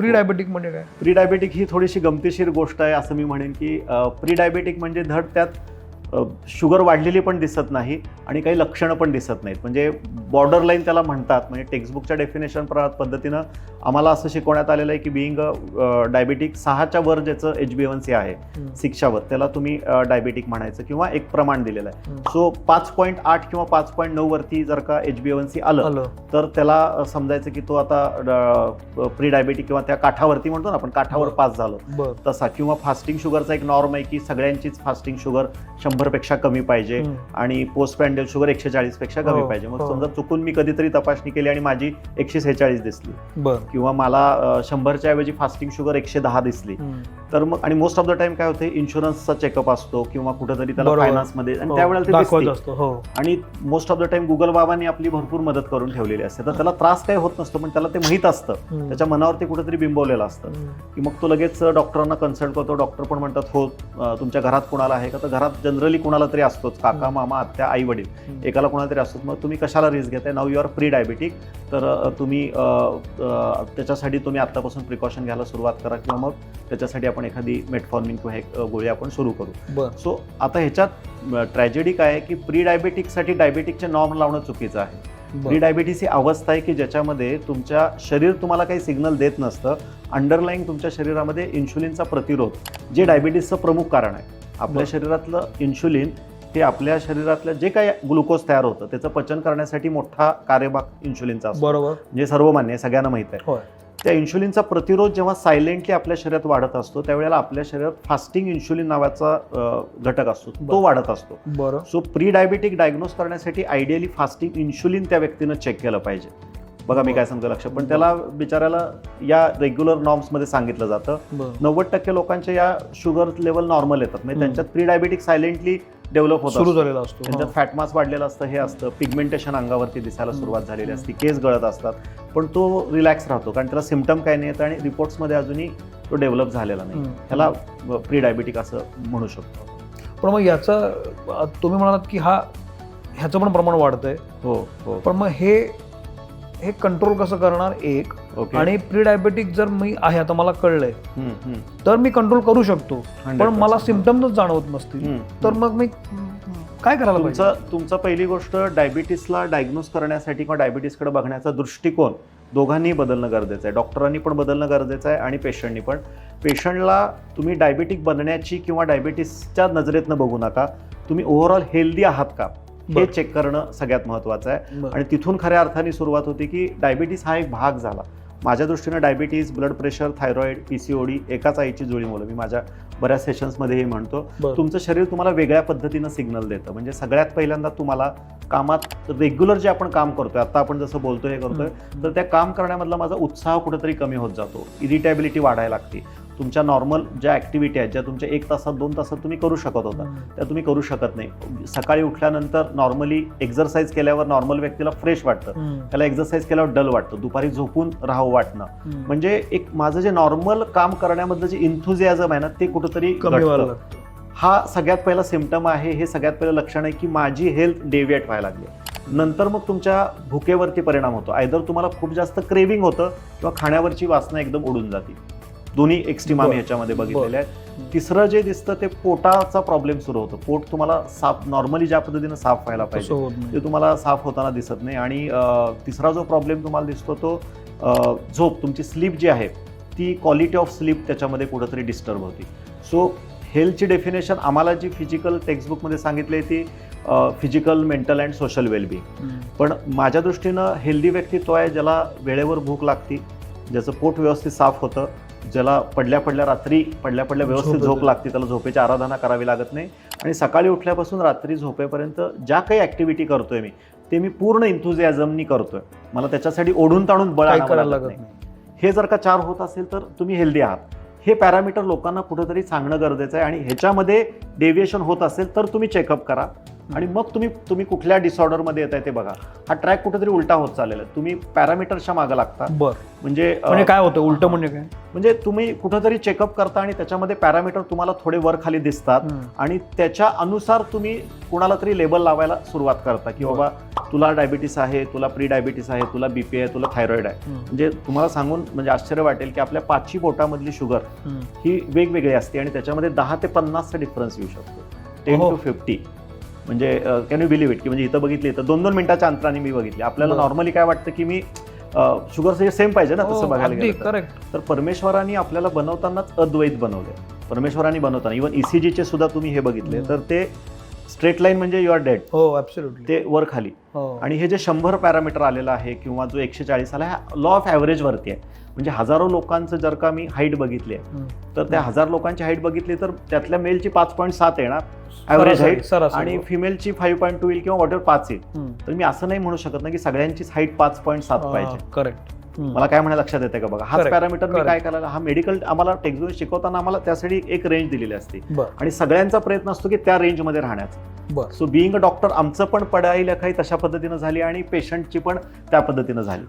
Pre diabetic म्हणजे काय? Pre diabetic ही थोडीशी गमतीशीर गोष्ट आहे असं मी म्हणेन की प्री डायबेटिक म्हणजे धड त्यात शुगर वाढलेली पण दिसत नाही आणि काही लक्षणं पण दिसत नाहीत. म्हणजे बॉर्डर लाईन त्याला म्हणतात म्हणजे टेक्स्टबुकच्या डेफिनेशन पद्धतीनं आम्हाला असं शिकवण्यात आलेलं आहे की बिईंग डायबेटिक सहाच्या वर ज्याचं एच बी वन सी आहे सिक्सच्या वर त्याला तुम्ही डायबेटिक म्हणायचं किंवा एक प्रमाण दिलेलं आहे. सो पाच पॉईंट आठ किंवा पाच पॉईंट नऊ वरती जर का एच बी वन सी आलं तर त्याला समजायचं की तो आता प्री डायबेटिक किंवा त्या काठावरती म्हणतो ना आपण काठावर. पास झालो. तसा किंवा फास्टिंग शुगरचा एक नॉर्म आहे की सगळ्यांचीच फास्टिंग शुगर शंभर पेक्षा कमी पाहिजे. आणि पोस्ट पॅन्डल शुगर एकशे चाळीसपेक्षा कमी हो, पाहिजे मग हो. समजा चुकून मी कधीतरी तपासणी केली आणि माझी एकशे सेहेचाळीस दिसली किंवा मला शंभरच्या ऐवजी फास्टिंग शुगर एकशे दहा दिसली. तर मग आणि मोस्ट ऑफ द टाइम काय होते इन्शुरन्सचा चेकअप असतो किंवा कुठेतरी त्याला. फायनान्समध्ये आणि हो, त्यावेळेला. असतं आणि most of the time Google बाबांनी आपली भरपूर मदत करून ठेवलेली असते तर त्याला त्रास काही होत नसतो पण त्याला ते माहीत असतं. त्याच्या मनावरती कुठेतरी बिंबवलेलं असतं. की मग तो लगेच डॉक्टरांना कन्सल्ट करतो डॉक्टर पण म्हणतात हो तुमच्या घरात कोणाला आहे का तर घरात जनरली कोणाला तरी असतोच. काका. मामा आत्या आई वडील. एकाला कोणाला तरी असतोच. मग तुम्ही कशाला रिस्क घेताय? Now you are pre diabetic तर तुम्ही त्याच्यासाठी तुम्ही आत्तापासून प्रिकॉशन घ्यायला सुरुवात करा किंवा मग त्याच्यासाठी आपण एखादी मेटफॉर्मिंग किंवा एक गोळी आपण सुरू करू. सो आता ह्याच्यात ट्रॅजेडी काय आहे की प्री डायबेटिकसाठी डायबेटिकचे नॉर्म लावणं चुकीचं आहे. प्री डायबिटीस ही अवस्था आहे की ज्याच्यामध्ये तुमच्या शरीर तुम्हाला काही सिग्नल देत नसतं. अंडरलाईंग तुमच्या शरीरामध्ये इन्शुलिनचा प्रतिरोध जे डायबिटीसचं प्रमुख कारण आहे. आपल्या. शरीरातलं इन्शुलिन हे आपल्या शरीरातलं जे काही ग्लुकोज तयार होतं त्याचं पचन करण्यासाठी मोठा कार्यभाग इन्शुलिनचा असतो. बरोबर. जे सर्वमान्य आहे सगळ्यांना माहीत आहे. होय. त्या इन्शुलिनचा प्रतिरोध जेव्हा सायलेंटली आपल्या शरीरात वाढत असतो त्यावेळेला आपल्या शरीरात फास्टिंग इन्शुलिन नावाचा अ, घटक असतो. तो बरं. वाढत असतो. बरं. सो प्री डायबेटिक डायग्नोज करण्यासाठी आयडियली फास्टिंग इन्शुलिन त्या व्यक्तीनं चेक केलं पाहिजे. बघा मी काय सांगतो लक्ष पण त्याला बिचाऱ्याला या रेग्युलर नॉर्म्समध्ये सांगितलं जातं. नव्वद टक्के लोकांच्या या शुगर लेवल नॉर्मल येतात. म्हणजे. त्यांच्यात प्री डायबेटिक सायलेंटली डेव्हलप होत सुरू. झालेला असतो. त्यांच्यात हा. फॅट मास वाढलेलं असतं हे असतं. पिगमेंटेशन अंगावरती दिसायला. सुरुवात झालेली असते. केस गळत असतात. पण तो रिलॅक्स राहतो. कारण त्याला सिमटम काय नाही येत आणि रिपोर्ट्समध्ये अजूनही तो डेव्हलप झालेला नाही. ह्याला प्री डायबेटिक असं म्हणू शकतो. पण मग याचं तुम्ही म्हणालात की हा ह्याचं पण प्रमाण वाढतंय. हो हो. पण मग हे हे कंट्रोल कसं करणार? एक. ओके आणि प्री डायबेटिक जर मी आहे आता मला कळलंय. तर मी कंट्रोल करू शकतो. पण 100%. मला सिमटम्सच जाणवत नसतील. तर मग मी काय करायला पाहिजे? तुमचं तुमचं पहिली गोष्ट डायबिटीसला डायग्नोज करण्यासाठी किंवा डायबिटीसकडे बघण्याचा दृष्टिकोन दोघांनी बदलणं गरजेचं आहे. डॉक्टरांनी पण बदलणं गरजेचं आहे आणि पेशंटनी पण. पेशंटला तुम्ही डायबिटिक बनण्याची किंवा डायबिटीसच्या नजरेतनं बघू नका. तुम्ही ओव्हरऑल हेल्दी आहात का? हे. चेक करणं सगळ्यात महत्त्वाचं आहे. आणि तिथून खऱ्या अर्थाने सुरुवात होती की डायबिटीस हा एक भाग झाला माझ्या दृष्टीनं diabetes blood pressure thyroid P C O D एकाच आईची जुळी मुलं मी माझ्या बऱ्याच सेशन्समध्येही म्हणतो बरं. तुमचं शरीर तुम्हाला वेगळ्या पद्धतीनं सिग्नल देतं म्हणजे सगळ्यात पहिल्यांदा तुम्हाला कामात रेग्युलर जे आपण काम करतोय आता आपण जसं बोलतोय हे करतोय. तर त्या काम करण्यामधला माझा उत्साह कुठेतरी कमी होत जातो इरिटेबिलिटी वाढायला लागते तुमच्या नॉर्मल ज्या ऍक्टिव्हिटी आहेत ज्या तुमच्या एक तासात दोन तासात तुम्ही करू शकत होता. त्या तुम्ही करू शकत नाही. सकाळी उठल्यानंतर नॉर्मली एक्झरसाईज केल्यावर नॉर्मल व्यक्तीला फ्रेश वाटतं. त्याला एक्झरसाईज केल्यावर डल वाटतं. दुपारी झोपून राहावं वाटणं. म्हणजे एक माझं जे नॉर्मल काम करण्यामधलं जे इन्थुझियाझम आहे ना ते कुठेतरी हा सगळ्यात पहिला सिमटम आहे हे सगळ्यात पहिलं लक्षण आहे की माझी हेल्थ डेविएट व्हायला लागली नंतर मग तुमच्या भुकेवरती परिणाम होतो. आयदर तुम्हाला खूप जास्त क्रेविंग होतं किंवा खाण्यावरची वासना एकदम उडून जाते. दोन्ही एक्स्ट्रीम आम्ही बरं. ह्याच्यामध्ये बघितलेले आहेत. तिसरं जे दिसतं ते पोटाचा प्रॉब्लेम सुरू होतो. पोट तुम्हाला साफ नॉर्मली ज्या पद्धतीनं साफ व्हायला पाहिजे ते तुम्हाला साफ होताना दिसत नाही. आणि तिसरा जो प्रॉब्लेम तुम्हाला दिसतो तो झोप. तुमची स्लीप जी आहे ती क्वालिटी ऑफ स्लीप त्याच्यामध्ये कुठंतरी डिस्टर्ब होती. सो हेल्थची डेफिनेशन आम्हाला जी फिजिकल टेक्स्टबुकमध्ये सांगितली ती physical mental and social wellbeing. पण माझ्या दृष्टीनं हेल्दी व्यक्ती तो आहे ज्याला वेळेवर भूक लागते ज्याचं पोट व्यवस्थित साफ होतं ज्याला पडल्या पडल्या रात्री पडल्या पडल्या व्यवस्थित झोप. लागते त्याला झोपेची आराधना करावी लागत नाही. आणि सकाळी उठल्यापासून रात्री झोपेपर्यंत ज्या काही ऍक्टिव्हिटी करतोय मी ते मी पूर्ण इन्थुझियाझमनी करतोय. मला त्याच्यासाठी ओढून ताणून बळ लागत नाही. हे जर का चार होत असेल तर तुम्ही हेल्दी आहात. हे पॅरामीटर लोकांना कुठेतरी सांगणं गरजेचं आहे आणि ह्याच्यामध्ये डेव्हिएशन होत असेल तर तुम्ही चेकअप करा. आणि मग तुम्ही तुम्ही कुठल्या डिसऑर्डरमध्ये येत आहे ते बघा. हा ट्रॅक कुठेतरी उलटा होत चाललेला आहे. तुम्ही पॅरामीटरच्या मागे लागता. बर. म्हणजे म्हणजे काय होतं? उलट म्हणजे काय? म्हणजे तुम्ही कुठेतरी चेकअप करता आणि त्याच्यामध्ये पॅरामीटर तुम्हाला थोडे वर खाली दिसतात. आणि त्याच्या अनुसार तुम्ही कुणाला तरी लेबल लावायला सुरुवात करता की. बाबा तुला डायबिटीस आहे तुला प्री डायबिटीस आहे तुला बीपी आहे तुला थायरॉइड आहे. म्हणजे तुम्हाला सांगून म्हणजे आश्चर्य वाटेल की आपल्या पाचही बोटामधली शुगर. ही वेगवेगळी असते आणि त्याच्यामध्ये दहा ते पन्नासचा डिफरन्स येऊ शकतो. टेन. टू फिफ्टी म्हणजे कॅन यू बिलीव्ह इट की म्हणजे इथं बघितली तर दोन दोन मिनिटाच्या अंतराने मी बघितली आपल्याला. नॉर्मली काय वाटतं की मी शुगर सेम पाहिजे ना हो, तसं बघायला गेलं तर. करेक्ट तर परमेश्वरांनी आपल्याला बनवतानाच अद्वैत बनवले परमेश्वरांनी बनवताना इव्हन ईसीजीचे सुद्धा तुम्ही हे बघितले. तर ते स्ट्रेट लाईन म्हणजे यू आर डेड हो ऍब्सोल्युटली ते वर खाली हो आणि हे जे शंभर पॅरामीटर आलेलं आहे किंवा जो एकशे चाळीस आला हा लॉ ऑफ ॲव्हरेजवरती आहे म्हणजे हजारो लोकांचं जर का मी हाईट बघितली आहे. तर त्या हजार लोकांची हाईट बघितली तर त्यातल्या मेलची पाच पॉईंट सात येणार ॲव्हरेज हाईट. आणि फिमेलची फाईव्ह पॉईंट टू येईल किंवा वॉटर पाच येईल. तर मी असं नाही म्हणू शकत ना की सगळ्यांचीच हाईट पाच पॉईंट सात पाहिजे करेक्ट. मला काय म्हणायला लक्षात येते का बघा? हाच पॅरामीटर मी. काय करायला हा मेडिकल आम्हाला टेक्झॉन शिकवताना आम्हाला त्यासाठी एक रेंज दिलेली असते. आणि सगळ्यांचा प्रयत्न असतो की त्या रेंजमध्ये राहण्याचा. सो बिईंग अ डॉक्टर आमचं पण पढाई लिखाई तशा पद्धतीनं झाली आणि पेशंटची पण त्या पद्धतीनं झाली.